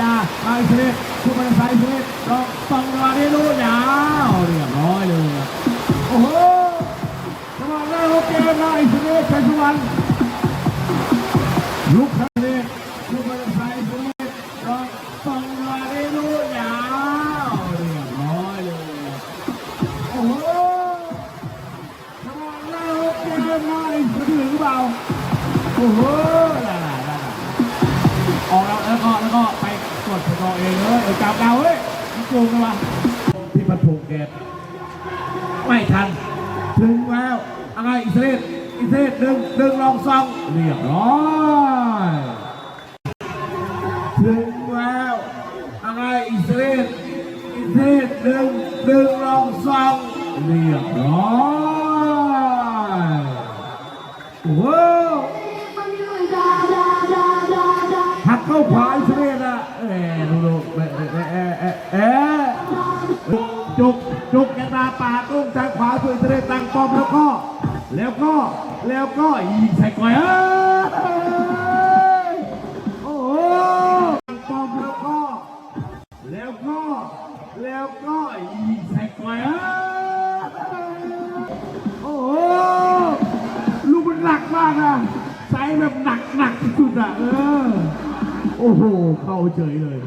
ยาไอ้เสด็จผู้บริษัทเสด็จลองฟังมาได้รู้ยาวเรียบร้อยเลยโอ้โหจังหวะแรกโอเคนะไอ้เสด็จชัยสุวรรณลุกขึ้นเลยผู้บริษัทเสด็จลองฟังมาได้รู้ยาวเรียบร้อยเลยโอ้โหจังหวะแรกโอเคนะไอ้เสด็จหรือเปล่าโอ้โห ออกแล้วแล้วก็แล้วก็ไปกดสกอร์เองเลยเออจับเราเฮ้ยมันโกงกันวะที่มันถูกเกตไม่ทัน ถึงแล้วอะไรอิสราเอลอิสราเอลดึงดึงลองซองเรียบร้อยถึงแล้วอะไรอิสราเอลอิสราเอลดึงดึงลองซองเรียบร้อยโอ้ จุกกยาตาปาดลูกทางขวาส่วนอิสราเอลตั้งป้อมแล้วก็ แล้วก็แล้วก็ยิงใส่ก่อยโอ้โหตั้งป้อมแล้วก็ แล้วก็แล้วก็ยิงใส่ก่อยโอ้โหลูกมันหนักมากอะใส่แบบหนักหนักที่สุดอะเออโอ้โหเข้าเฉยเลย